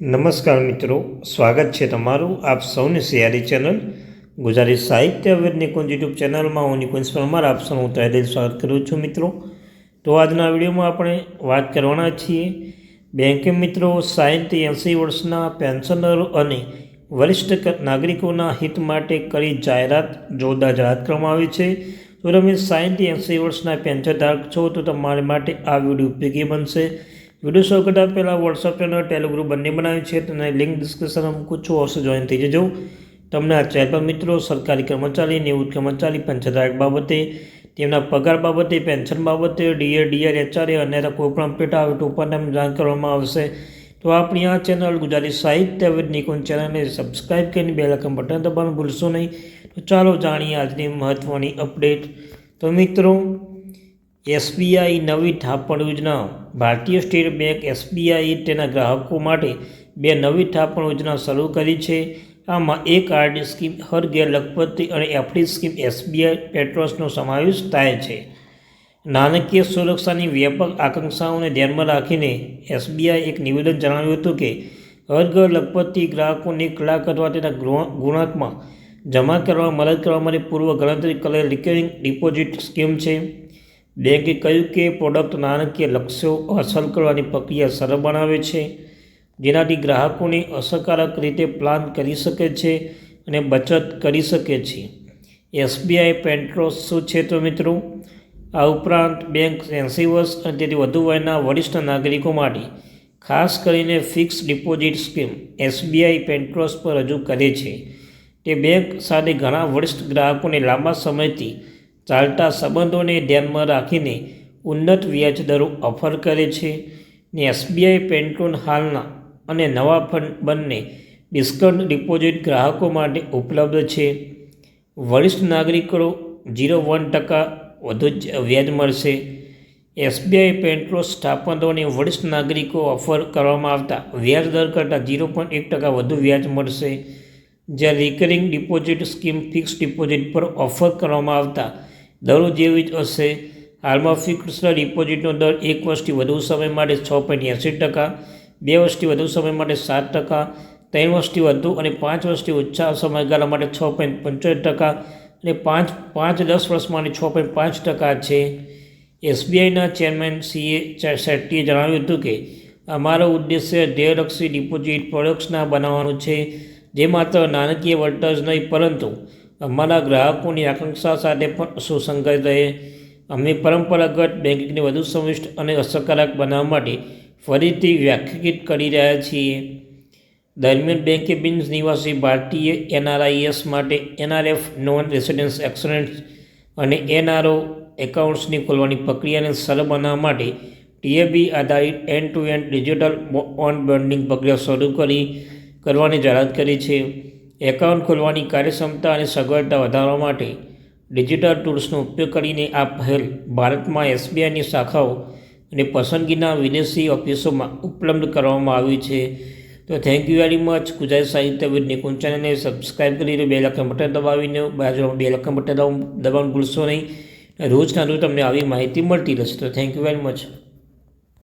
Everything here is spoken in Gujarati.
નમસ્કાર મિત્રો, સ્વાગત છે તમારું આપ સૌની સિયારી ચેનલ ગુજરાતી સાહિત્ય વેદ નિકુંજ યુટ્યુબ ચેનલમાં. હું નિકુંજ પરમાર, આપ સૌનું તહેદિલ સ્વાગત કરું છું મિત્રો. તો આજના વિડીયોમાં આપણે વાત કરવાના છીએ બેન્કિંગ મિત્રો સાહીઠથી એંસી વર્ષના પેન્શનરો અને વરિષ્ઠ નાગરિકોના હિત માટે કરી જાહેરાત જોરદાર જાહેરાત કરવામાં આવી છે? જો તમે સાહીઠથી એંસી વર્ષના પેન્શન ધારક છો, તો તમારા માટે આ વીડિયો ઉપયોગી બનશે. વીડિયો શરૂ કરતાં પહેલાં વોટ્સઅપ ચેનલ ટેલિગ્રુપ બંને બનાવ્યું છે. તેને લિંક ડિસ્ક્રિપ્શનમાં મૂકું છું. અવશ્ય જોઈન થઈ જજો. તમને આ ચેનલ પર મિત્રો સરકારી કર્મચારી, નિવૃત્ત કર્મચારી પંચધારક બાબતે, તેમના પગાર બાબતે પેન્શન બાબતે ડીએ ડીઆર એચઆરએ અને કોઈપણ પેટા અપડેટ આવે તો પણ તમને જાણ કરવામાં આવશે. તો આપણી આ ચેનલ ગુજરાતી સાહિત્ય વિદ નિકુંજ ચેનલને સબસ્ક્રાઈબ કરીને બે લાખ બટન દબાવવાનું ભૂલશો નહીં. તો ચાલો જાણીએ આજની મહત્ત્વની અપડેટ તો મિત્રો એસબીઆઈ નવી થાપણ યોજના. ભારતીય સ્ટેટ બેંક એસબીઆઈ તેના ગ્રાહકો માટે બે નવી થાપણ યોજના શરૂ કરી છે. આમાં એક આરડી સ્કીમ, હર ગેર લખપતિ અને એફડી સ્કીમ એસબીઆઈ પેટ્રોસનો સમાવેશ થાય છે. નાણાકીય સુરક્ષાની વ્યાપક આકાંક્ષાઓને ધ્યાનમાં રાખીને એસબીઆઈ એક નિવેદન જણાવ્યું હતું કે, હર ઘર લખપતિ ગ્રાહકોને એક અથવા તેના ગુણાંકમાં જમા કરવા, મદદ કરવા માટે પૂર્વ ગણતરી કરેલ રિકરિંગ ડિપોઝિટ સ્કીમ છે. બેંકે કહ્યું કે પ્રોડક્ટ નાણાકીય લક્ષ્યો હાંસલ કરવાની પ્રક્રિયા સરળ બનાવે છે, જેનાથી ગ્રાહકોને અસરકારક રીતે પ્લાન કરી શકે છે અને બચત કરી શકે છે. એસબીઆઈ પેન્ટ્રોસ, શું છે તો મિત્રો? આ ઉપરાંત બેંક એંસી વર્ષ અને તેથી વધુ વયના વરિષ્ઠ નાગરિકો માટે ખાસ કરીને ફિક્સ ડિપોઝિટ સ્કીમ એસબીઆઈ પેન્ટ્રોસ પર રજૂ કરે છે. તે બેંક સાથે ઘણા વરિષ્ઠ ગ્રાહકોને લાંબા સમયથી ચાલતા સંબંધોને ધ્યાનમાં રાખીને ઉન્નત વ્યાજ દરો ઓફર કરે છે ને એસબીઆઈ પેન્ટ્રોન હાલના અને નવા ફંડ બંને ડિસ્કાઉન્ટ ડિપોઝિટ ગ્રાહકો માટે ઉપલબ્ધ છે. વરિષ્ઠ નાગરિકો ઝીરો વન ટકા વધુ વ્યાજ મળશે. એસબીઆઈ પેન્ટ્રો સ્થાપનોને વરિષ્ઠ નાગરિકો ઓફર કરવામાં આવતા વ્યાજ દર કરતાં ઝીરો પોઈન્ટ એક ટકા વધુ વ્યાજ મળશે. જ્યાં recurring deposit scheme fix deposit પર ઓફર કરવામાં આવતા દરો જેવી જ હશે. હાલમાં ફિક્સ ડિપોઝિટનો દર એક વર્ષથી વધુ સમય માટે છ પોઈન્ટ એંસી ટકા, બે વર્ષથી વધુ સમય માટે સાત ટકા, ત્રણ વર્ષથી વધુ અને પાંચ વર્ષથી ઓછા સમયગાળા માટે છ પોઈન્ટ પંચોતેર ટકા અને પાંચ પાંચ દસ વર્ષ માટે છ પોઈન્ટ પાંચ ટકા છે. એસબીઆઈના ચેરમેન સીએ શેટ્ટીએ જણાવ્યું હતું કે, અમારો ઉદ્દેશ્ય ધ્યેયલક્ષી ડિપોઝિટ પ્રોડક્ટ્સના બનાવવાનું છે, જે માત્ર નાણાકીય વળતર જ નહીં, પરંતુ અમારા ગ્રાહકોની આકાંક્ષા સાથે પણ સુસંગત રહે. અમે પરંપરાગત બેન્કિંગને વધુ સંવિષ્ટ અને અસરકારક બનાવવા માટે ફરીથી વ્યાખ્યાયિત કરી રહ્યા છીએ. દરમિયાન બેન્કે બિન નિવાસી ભારતીય એનઆરઆઈએસ માટે એનઆરએફ નોન રેસિડેન્સ એક્સરન્સ અને એનઆરઓ એકાઉન્ટ્સની ખોલવાની પ્રક્રિયાને સરળ બનાવવા માટે ટીએબી આધારિત end to end digital onboarding પ્રક્રિયા શરૂ કરી, કરવાની જાહેરાત કરી છે. એકાઉન્ટ ખોલવાની કાર્યક્ષમતા અને સગવડતા વધારવા માટે ડિજિટલ ટૂલ્સનો ઉપયોગ કરીને આ પહેલ ભારતમાં એસબીઆઈની શાખાઓ અને પસંદગીના વિદેશી ઓફિસોમાં ઉપલબ્ધ કરવામાં આવી છે. તો thank you very much Gujarat Sahitya with Nikunj ચેનલને સબસ્ક્રાઈબ કરી બે લખન બટન દબાવીને બાજુમાં બે લખન બટન દબાવવાનું ભૂલશો નહીં. રોજના રોજ તમને આવી માહિતી મળતી રહેશે. તો થેન્ક યુ વેરી મચ